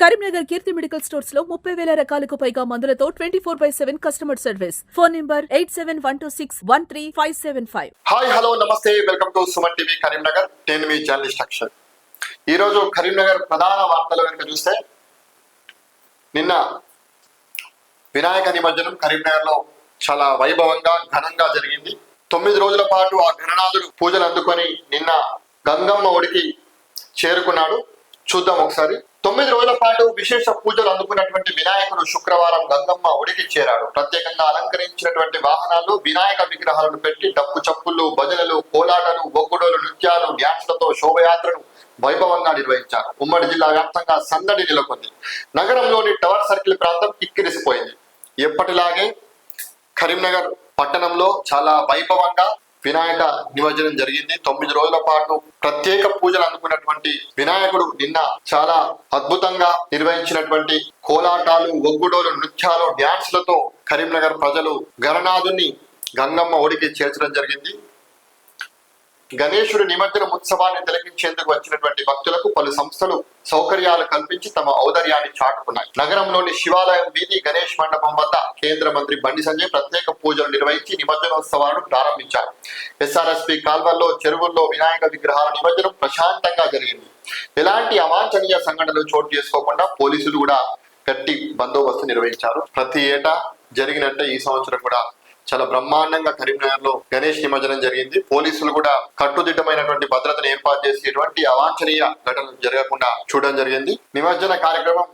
కరీంనగర్ కీర్తి medical స్టోర్స్లో ముప్పై వేల రకాలకు పైగా మందులతో twenty four by seven customer service. Phone number eight seven one two six one three five seven five. Hi hello నమస్తే welcome to Suman TV Karimnagar. నేను మీ journalist Axar. ఈరోజు కరీంనగర్ ప్రధాన వార్తలు కనుక చూస్తే నిన్న వినాయక నిమజ్జనం కరీంనగర్లో చాలా వైభవంగా ఘనంగా జరిగింది. తొమ్మిది రోజుల పాటు ఆ ఘననాథుడు పూజలు అందుకొని నిన్న గంగమ్మ ఒడికి చేరుకున్నాడు. చూద్దాం ఒకసారి. తొమ్మిది రోజుల పాటు విశేష పూజలు అందుకున్నటువంటి వినాయకుడు శుక్రవారం గంగమ్మ ఒడికి చేరాడు. ప్రత్యేకంగా అలంకరించినటువంటి వాహనాలు వినాయక విగ్రహాలను పెట్టి డప్పు చప్పులు భజనలు కోలాటలు ఒగ్గుడోలు నృత్యాలు డ్యాన్స్లతో శోభయాత్రను వైభవంగా నిర్వహించారు. ఉమ్మడి జిల్లా వ్యాప్తంగా సందడి నెలకొంది. నగరంలోని టవర్ సర్కిల్ ప్రాంతం కిక్కిరిసిపోయింది. ఎప్పటిలాగే కరీంనగర్ పట్టణంలో చాలా వైభవంగా వినాయక నిమజ్జనం జరిగింది. తొమ్మిది రోజుల పాటు ప్రత్యేక పూజలు అందుకున్నటువంటి వినాయకుడు నిన్న చాలా అద్భుతంగా నిర్వహించినటువంటి కోలాటాలు ఒగ్గుడోలు నృత్యాలు డ్యాన్స్లతో కరీంనగర్ ప్రజలు గణనాథుని గంగమ్మ ఒడికి చేర్చడం జరిగింది. గణేశుడి నిమజ్జన ఉత్సవాన్ని తిలకించేందుకు వచ్చినటువంటి భక్తులకు పలు సంస్థలు సౌకర్యాలు కల్పించి తమ ఔదర్యాన్ని చాటుకున్నాయి. నగరంలోని శివాలయం వీధి గణేష్ మండపం వద్ద కేంద్ర మంత్రి బండి సంజయ్ ప్రత్యేక పూజలు నిర్వహించి నిమజ్జనోత్సవాలను ప్రారంభించారు. ఎస్ఆర్ఎస్పి కాల్వల్లో చెరువుల్లో వినాయక విగ్రహాల నిమజ్జనం ప్రశాంతంగా జరిగింది. ఎలాంటి అవాంఛనీయ సంఘటనలు చోటు చేసుకోకుండా పోలీసులు కూడా గట్టి బందోబస్తు నిర్వహించారు. ప్రతి ఏటా జరిగినట్టే ఈ సంవత్సరం కూడా చాలా బ్రహ్మాండంగా కరీంనగర్లో గణేష్ నిమజ్జనం జరిగింది. పోలీసులు కూడా కట్టుదిట్టమైనటువంటి భద్రతను ఏర్పాటు చేసి ఎటువంటి అవాంఛనీయ ఘటనలు జరగకుండా చూడడం జరిగింది. నిమజ్జన కార్యక్రమం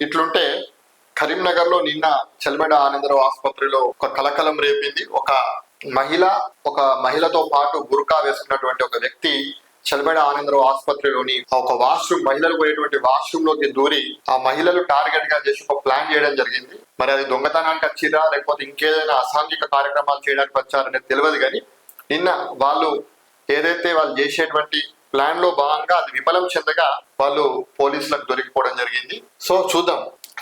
ఇట్లుంటే కరీంనగర్లో నిన్న చెల్మెడ ఆనందరావు ఆసుపత్రిలో ఒక కలకలం రేపింది. ఒక మహిళ ఒక మహిళతో పాటు బుర్కా వేసుకున్నటువంటి ఒక వ్యక్తి చల్మెడ ఆనందరావు ఆసుపత్రిలోని ఒక వాష్రూమ్ మహిళలు పోయేటువంటి వాష్రూమ్లోకి దూరి ఆ మహిళలు టార్గెట్గా చేసి ఒక ప్లాన్ చేయడం జరిగింది. మరి అది దొంగతనానికి వచ్చిరా లేకపోతే ఇంకేదైనా అసాంఘిక కార్యక్రమాలు చేయడానికి వచ్చారనేది తెలియదు కానీ నిన్న వాళ్ళు ఏదైతే వాళ్ళు చేసేటువంటి ప్లాన్లో భాగంగా అది విఫలం చెందగా వాళ్ళు పోలీసులకు దొరికిపోవడం జరిగింది. సో చూద్దాం.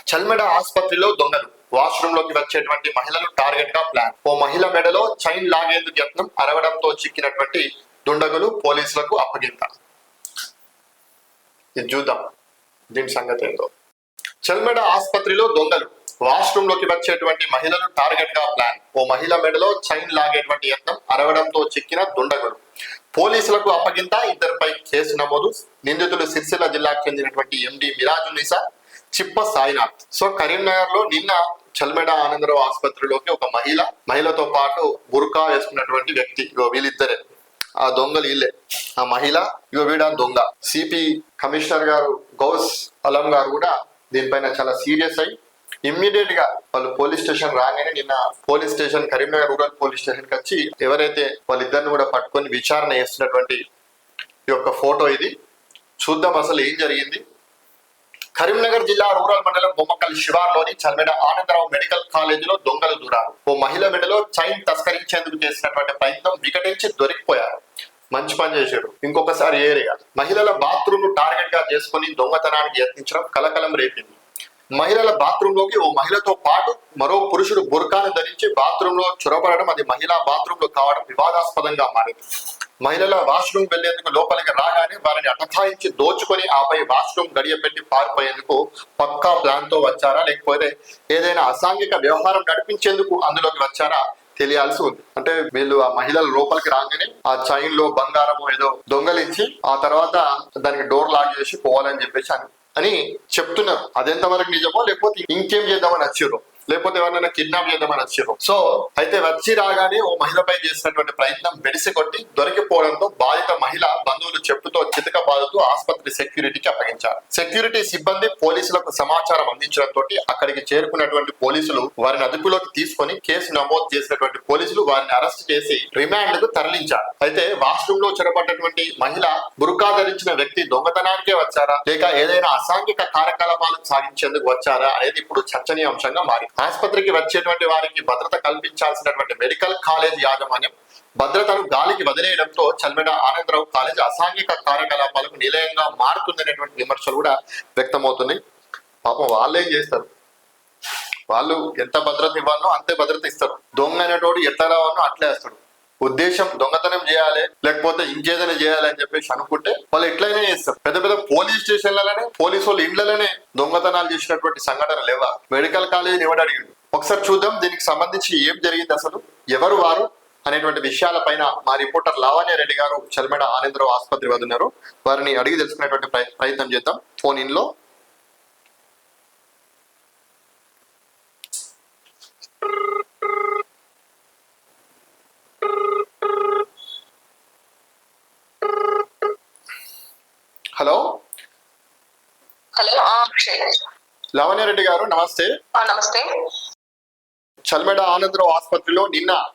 చల్మెడ ఆసుపత్రిలో దొంగలు వాష్రూమ్లోకి వచ్చేటువంటి మహిళలు టార్గెట్గా ప్లాన్. ఓ మహిళ మెడలో చైన్ లాగేందుకు యత్నం అరవడంతో చిక్కినటువంటి దుండగులు పోలీసులకు అప్పగింత. ఇది చూద్దాం. దీని సంగతి ఏందో చెల్మెడ ఆసుపత్రిలో దొంగలు. వాష్రూమ్లోకి వచ్చేటువంటి మహిళలు టార్గెట్గా ప్లాన్. ఓ మహిళ మెడలో చైన్ లాగేటువంటి యత్నం అరవడంతో చిక్కిన దుండగులు. పోలీసులకు అప్పగింత ఇద్దరిపై కేసు నమోదు. నిందితులు సిరిసిల్ల జిల్లాకు చెందినటువంటి ఎండి మిరాజునిసా చిప్ప సాయినాథ్. సో కరీంనగర్లో నిన్న చల్మెడ ఆనందరావు ఆసుపత్రిలోకి ఒక మహిళ మహిళతో పాటు బుర్కా వేసుకున్నటువంటి వ్యక్తి వీళ్ళిద్దరే. ఆ దొంగలు వీళ్ళే ఆ మహిళ యువీడ వీడ దొంగ. సిపి కమిషనర్ గారు గౌస్ అలం గారు కూడా దీనిపైన చాలా సీరియస్ అయి ఇమ్మీడియట్గా వాళ్ళు పోలీస్ స్టేషన్ రాగానే నిన్న police station Karimnagar rural police స్టేషన్కి వచ్చి ఎవరైతే వాళ్ళిద్దరిని కూడా పట్టుకొని విచారణ చేస్తున్నటువంటి ఈ యొక్క ఫోటో ఇది. చూద్దాం అసలు ఏం జరిగింది. కరీంనగర్ జిల్లా రూరల్ మండలం బొమ్మకల్ శివార్లోని చల్మెడ ఆనందరావు మెడికల్ కాలేజీలో దొంగలు దూరారు. ఓ మహిళ మెడలో చైన్ తస్కరించేందుకు చేసినటువంటి ప్రయత్నం వికటించి దొరికిపోయారు. మంచి పని చేశారు ఇంకొకసారి ఏరియా మహిళల బాత్రూమ్ టార్గెట్గా చేసుకుని దొంగతనానికి యత్నించడం కలకలం రేపింది. మహిళల బాత్రూమ్లోకి ఓ మహిళతో పాటు మరో పురుషుడు బుర్కాను ధరించి బాత్రూమ్లో చొరబడడం అది మహిళా బాత్రూమ్లో కావడం వివాదాస్పదంగా మారింది. మహిళల వాష్రూమ్ వెళ్ళేందుకు లోపలికి రాగానే వారిని అటకాయించి దోచుకొని ఆపై వాష్రూమ్ గడియ పెట్టి పారిపోయేందుకు పక్కా ప్లాన్తో వచ్చారా? లేకపోతే ఏదైనా అసాంఘిక వ్యవహారం నడిపించేందుకు అందులోకి వచ్చారా? తెలియాల్సి ఉంది. అంటే వీళ్ళు ఆ మహిళల లోపలికి రాగానే ఆ చైన్లో బంగారం ఏదో దొంగలించి ఆ తర్వాత దానికి డోర్ లాక్ చేసి పోవాలని చెప్పేసి అని అని చెప్తున్నారు. అదెంతవరకు నిజమో లేకపోతే ఇంకేం చేద్దామని వచ్చారు లేకపోతే ఎవరైనా కిడ్నాప్ చేద్దామని వచ్చారు సో అయితే వచ్చి రాగానే ఓ మహిళపై చేసినటువంటి ప్రయత్నం బెడిసి కొట్టి దొరికిపోవడంతో బాధిత మహిళ బంధువులు చెప్పుతో చితక బాధతో ఆసుపత్రి సెక్యూరిటీకి అప్పగించారు. సెక్యూరిటీ సిబ్బంది పోలీసులకు సమాచారం అందించడంతో అక్కడికి చేరుకున్నటువంటి పోలీసులు వారిని అదుపులోకి తీసుకొని కేసు నమోదు చేసినటువంటి పోలీసులు వారిని అరెస్ట్ చేసి రిమాండ్కు తరలించారు. అయితే వాష్రూమ్లో చెరపడ్డటువంటి మహిళ బురుకా ధరించిన వ్యక్తి దొంగతనానికే వచ్చారా? లేక ఏదైనా అసాంఘిక కార్యకలాపాలు సాగించేందుకు వచ్చారా? అనేది ఇప్పుడు చర్చనీయాంశంగా మారింది. ఆసుపత్రికి వచ్చేటువంటి వారికి భద్రత కల్పించాల్సినటువంటి మెడికల్ కాలేజ్ యాజమాన్యం భద్రతను గాలికి వదిలేయడంతో చల్మెడ ఆనందరావు కాలేజ్ అసాంఘిక కార్యకలాపాలకు నిలయంగా మారుతుందనేటువంటి విమర్శలు కూడా వ్యక్తమవుతున్నాయి. పాపం వాళ్ళు ఏం చేస్తారు? వాళ్ళు ఎంత భద్రత ఇవ్వాలో అంతే భద్రత ఇస్తారు. దొంగ అనేటోడు ఎట్లా రావాలో అట్లే వేస్తాడు. ఉద్దేశం దొంగతనం చేయాలి లేకపోతే ఇంకేదైనా చేయాలి అని చెప్పేసి అనుకుంటే వాళ్ళు ఎట్లయినా చేస్తారు. పెద్ద పెద్ద పోలీస్ స్టేషన్లలోనే పోలీసు వాళ్ళు ఇండ్లలోనే దొంగతనాలు చేసినటువంటి సంఘటన లేవా? మెడికల్ కాలేజీని ఎవడు అడిగిండు? ఒకసారి చూద్దాం దీనికి సంబంధించి ఏం జరిగింది అసలు? ఎవరు వారు? అనేటువంటి విషయాలపైన మా రిపోర్టర్ లావణ్య రెడ్డి గారు చల్మెడ ఆనందరావు ఆసుపత్రి వద్ద ఉన్నారు. వారిని అడిగి తెలుసుకునేటువంటి ప్రయత్నం చేద్దాం. ఫోన్ ఇన్లో హలో హలో లావణ్య రెడ్డి గారు నమస్తే. నమస్తే. చల్మెడ ఆనందరావు ఆసుపత్రిలో నిన్న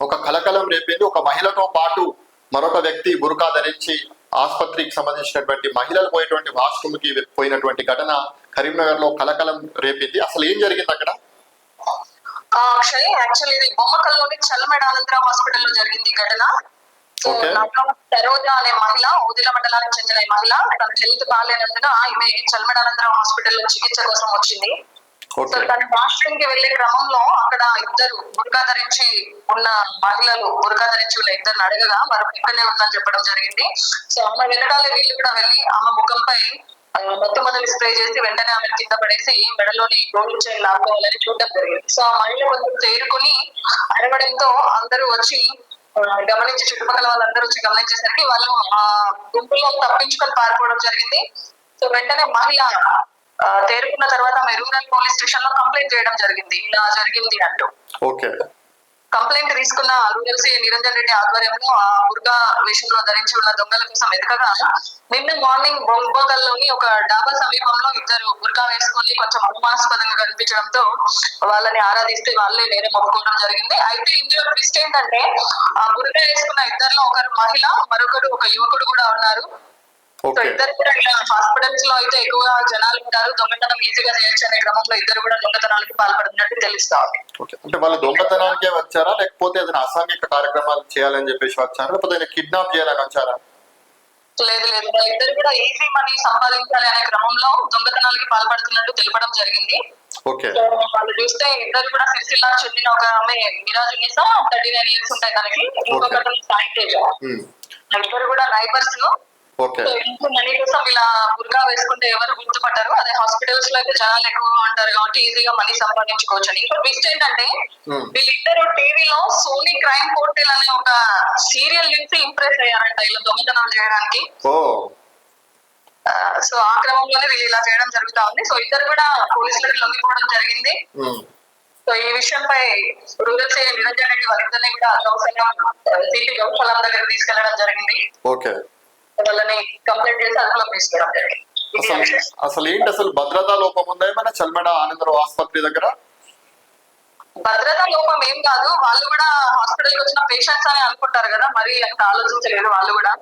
ఒక కలకలం రేపింది. ఒక మహిళతో పాటు మరొక వ్యక్తి బురకా ధరించి ఆసుపత్రికి సంబంధించినటువంటి మహిళలు పోయేటువంటి వాష్రూమ్కి పోయినటువంటి ఘటన కరీంనగర్లో కలకలం రేపింది. అసలు ఏం జరిగింది అక్కడ? ఆ, అక్షయ్ యాక్చువల్లీ ఇది బొమ్మకల్లోని చల్లమెడ ఆనందరావు హాస్పిటల్లో జరిగింది ఈ ఘటన. సరోజా అనే మహిళ ఉదిల మండలానికి చెందిన ఈ మహిళ తన హెల్త్ బాగాలేనందున ఈమె చల్లమెడ ఆనందరావు హాస్పిటల్లో చికిత్స కోసం వచ్చింది. సో తన వాష్రూమ్కి వెళ్ళే క్రమంలో అక్కడ ఇద్దరు బుర్కా ధరించి ఉన్న మహిళలు బుర్కా ధరించి ఉన్న ఇద్దరిని అడగగా మరి ఇక్కడనే ఉందని చెప్పడం జరిగింది. సో ఆమె వెనకాల వీళ్ళు కూడా వెళ్ళి ఆమె ముఖంపై మొత్తం మొదలు స్ప్రే చేసి వెంటనే ఆమె కింద పడేసి మెడలోని గోల్డ్ చైన్ లాక్కోవాలని చూడడం జరిగింది. సో ఆ మహిళ కొంచెం తేరుకొని అరవడంతో అందరూ వచ్చి గమనించి చుట్టుపక్కల వాళ్ళందరూ వచ్చి గమనించేసరికి వాళ్ళు ఆ గుంపులో తప్పించుకొని పారిపోవడం జరిగింది. సో వెంటనే మహిళ తేరుకున్న తర్వాత ఆమె రూరల్ పోలీస్ స్టేషన్లో కంప్లైంట్ చేయడం జరిగింది. ఇలా జరిగింది అంటూ. ఓకే. కంప్లైంట్ తీసుకున్న రూరల్ సీ నిరంజన్ రెడ్డి ఆధ్వర్యంలో ఆ బుర్గా వేషంలో ధరించి ఉన్న దొంగల కోసం ఎదకగా నిన్న మార్నింగ్ బొంబోగల్లోని ఒక డాబా సమీపంలో ఇద్దరు బుర్గా వేసుకొని కొంచెం అనుమానాస్పదంగా కనిపించడంతో వాళ్ళని ఆరాధిస్తే వాళ్ళే నేరం ఒప్పుకోవడం జరిగింది. అయితే ఇందులో ట్విస్ట్ ఏంటంటే ఆ బుర్గా వేసుకున్న ఇద్దరిలో ఒకరు మహిళ మరొకరు ఒక యువకుడు కూడా ఉన్నారు. సో ఇద్దరు కూడా ఇలా హాస్పిటల్స్లో అయితే ఎక్కువగా జనాలు ఉంటారు. దొంగతనం ఈజీగా చేయొచ్చు అనే క్రమంలో ఇద్దరు కూడా దొంగతనాలకు పాల్పడుతున్నట్టు తెలుస్తా. ఉంది ఓకే అంటే వాళ్ళు దొంగతనానికే వచ్చారా? లేకపోతే ఏదైనా అసాంఘిక కార్యక్రమాలు చేయాలని చెప్పేసి వచ్చారా? లేకపోతే కిడ్నాప్ చేయాలని వచ్చారా? లేదు లేదు. వాళ్ళిద్దరు కూడా ఈజీ మనీ సంపాదించాలి అనే క్రమంలో దొంగతనాలకి పాల్పడుతున్నట్టు తెలపడం జరిగింది. వాళ్ళు చూస్తే ఇద్దరు కూడా సిరిసిల్ల చెందిన ఒక ఆమె Miraju Nisa thirty nine years ఉంటాయి తనకి. ఇంకొకటి సాయి తేజ. ఉమ్, ఇద్దరు కూడా నైబర్స్ ఓకే సో ఇంట్లో మనీ కోసం ఇలా బుర్గా వేసుకుంటే ఎవరు గుర్తుపట్టారు. అదే హాస్పిటల్స్లో అయితే జనాలు ఎక్కువగా ఉంటారు కాబట్టి ఈజీగా మనీ సంపాదించుకోవచ్చు అని. ఇంకా ట్విస్ట్ ఏంటంటే Hmm. వీళ్ళిద్దరు టీవీలో సోనీ క్రైమ్ పోర్టల్ అనే ఒక సీరియల్ నుంచి ఇంప్రెస్ అయ్యారంట ఇలా దొంగతనాలు చేయడానికి. సో ఆ క్రమంలోనే వీళ్ళు ఇలా చేయడం జరుగుతా ఉంది. సో ఇద్దరు కూడా పోలీసులకు లొంగిపోవడం జరిగింది. ఉమ్, సో ఈ విషయంపై రూరల్ సీఎం నిరంజన్ రెడ్డి వాళ్ళిద్దరిని కూడా గౌసల్యం సిపి గౌశాలం దగ్గర తీసుకెళ్ళడం జరిగింది. ఓకే. వాళ్ళని కంప్లైంట్ చేసి జరిగింది ఇది అసలు ఏంటి అసలు భద్రతా లోపం ఉందా ఏమైనా? చల్మెడ ఆనందరావు ఆసుపత్రి దగ్గర? భద్రతా లోపం ఏం కాదు. వాళ్ళు కూడా హాస్పిటల్కి వచ్చిన పేషెంట్స్ అని అనుకుంటారు కదా. మరి అంత ఆలోచించలేదు వాళ్ళు కూడా.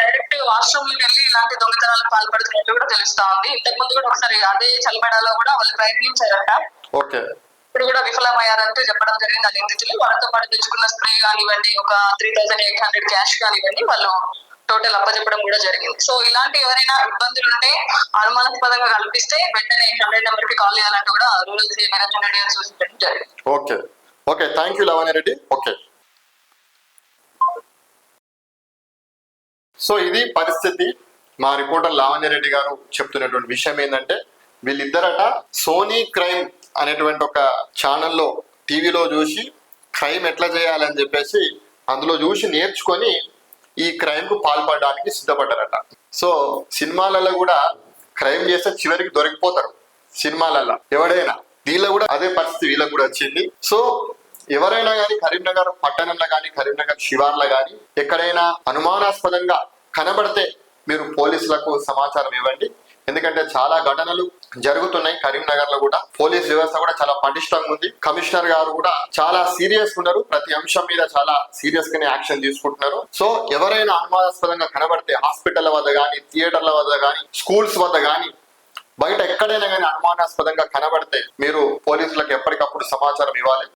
డైరెక్ట్ వాష్రూమ్ వెళ్ళి ఇలాంటి దొంగతనాలకు పాల్పడుతున్నట్టు కూడా తెలుస్తా ఉంది. ఇంతకు ముందు కూడా ఒకసారి అదే చల్మెడలో కూడా వాళ్ళు ప్రయత్నించారట. ఓకే. ఇప్పుడు కూడా విఫలమయ్యారంటూ చెప్పడం జరిగింది ఆ నిందితులు వాళ్ళతో పాటు తెచ్చుకున్న స్ప్రే కానివ్వండి ఒక three thousand eight hundred cash కానివ్వండి వాళ్ళు టోటల్ అప్పచెప్పడం కూడా జరిగింది. సో ఇలాంటి ఎవరైనా ఇబ్బందులు ఉంటే అనుమానాస్పదంగా కల్పిస్తే వెంటనే హండ్రెడ్ నెంబర్కి కాల్ చేయాలంటే కూడా రూరల్ సీఎం నిరంజన్ రెడ్డి గారు సూచించడం జరిగింది. Okay. Okay thank you Lavanya Reddy. Okay. So ఇది పరిస్థితి. మా రిపోర్టర్ లావణ్య రెడ్డి గారు చెప్తున్నటువంటి విషయం ఏంటంటే వీళ్ళిద్దరట సోనీ క్రైమ్ అనేటువంటి ఒక ఛానల్లో టీవీలో చూసి క్రైమ్ ఎట్లా చేయాలని చెప్పేసి అందులో చూసి నేర్చుకొని ఈ క్రైమ్కు పాల్పడడానికి సిద్ధపడ్డారట. సో సినిమాలలో కూడా క్రైమ్ చేస్తే చివరికి దొరికిపోతారు సినిమాలలో ఎవడైనా. వీళ్ళ కూడా అదే పరిస్థితి వీళ్ళకు కూడా వచ్చింది. సో ఎవరైనా కానీ కరీంనగర్ పట్టణంలో కానీ కరీంనగర్ శివార్లో కానీ ఎక్కడైనా అనుమానాస్పదంగా కనబడితే మీరు పోలీసులకు సమాచారం ఇవ్వండి. ఎందుకంటే చాలా ఘటనలు జరుగుతున్నాయి. కరీంనగర్లో కూడా పోలీస్ వ్యవస్థ కూడా చాలా పటిష్టంగా ఉంది. కమిషనర్ గారు కూడా చాలా సీరియస్ ఉన్నారు. ప్రతి అంశం మీద చాలా సీరియస్ గానే యాక్షన్ తీసుకుంటున్నారు. సో ఎవరైనా అనుమానాస్పదంగా కనబడితే హాస్పిటల్ వద్ద కానీ థియేటర్ల వద్ద కానీ స్కూల్స్ వద్ద కానీ బయట ఎక్కడైనా కానీ అనుమానాస్పదంగా కనబడితే మీరు పోలీసులకు ఎప్పటికప్పుడు సమాచారం ఇవ్వాలి.